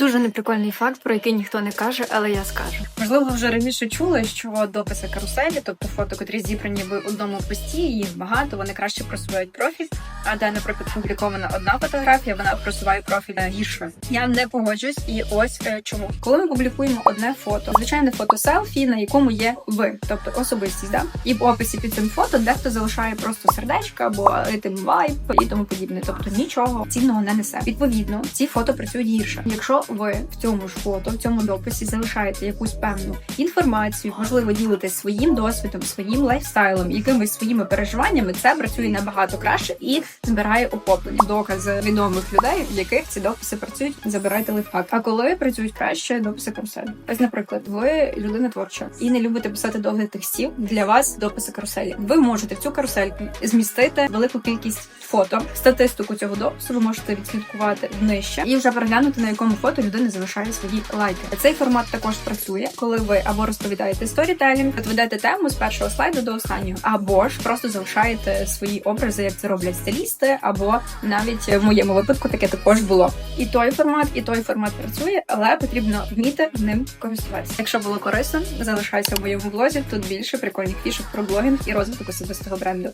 Дуже неприкольний факт, про який ніхто не каже, але я скажу. Можливо, вже раніше чули, що дописи каруселі, тобто фото, котрі зібрані в одному пості, їх багато, вони краще просувають профіль. А де, наприклад, публікована одна фотографія, вона просуває профіль гірше. Я не погоджуюсь, і ось е, чому. Коли ми публікуємо одне фото, звичайне фото селфі, на якому є ви, тобто особистість, да? і в описі під цим фото дехто залишає просто сердечка або ритм вайб і тому подібне. Тобто нічого цінного не несе. Відповідно, ці фото працюють гірше. Якщо ви в цьому ж фото, в цьому дописі залишаєте якусь певну інформацію, можливо, ділитесь своїм досвідом, своїм лайфстайлом, якимись своїми переживаннями, це працює набагато краще і збирає охоплення. Докази відомих людей, в яких ці дописи працюють, забирайте лайфхак. А коли працюють краще дописи каруселі. Ось, наприклад, ви людина творча і не любите писати довгих текстів. Для вас дописи каруселі. Ви можете в цю карусель змістити велику кількість фото. Статистику цього допису ви можете відслідкувати нижче і вже переглянути на якому фото людина залишає свої лайки. Цей формат також працює, коли ви або розповідаєте сторітелінг, ведете тему з першого слайду до останнього, або ж просто залишаєте свої образи, як це роблять стилісти, або навіть в моєму випадку таке також було. І той формат, і той формат працює, але потрібно вміти ним користуватися. Якщо було корисно, залишайся в моєму блозі. Тут більше прикольних фішок про блогінг і розвиток особистого бренду.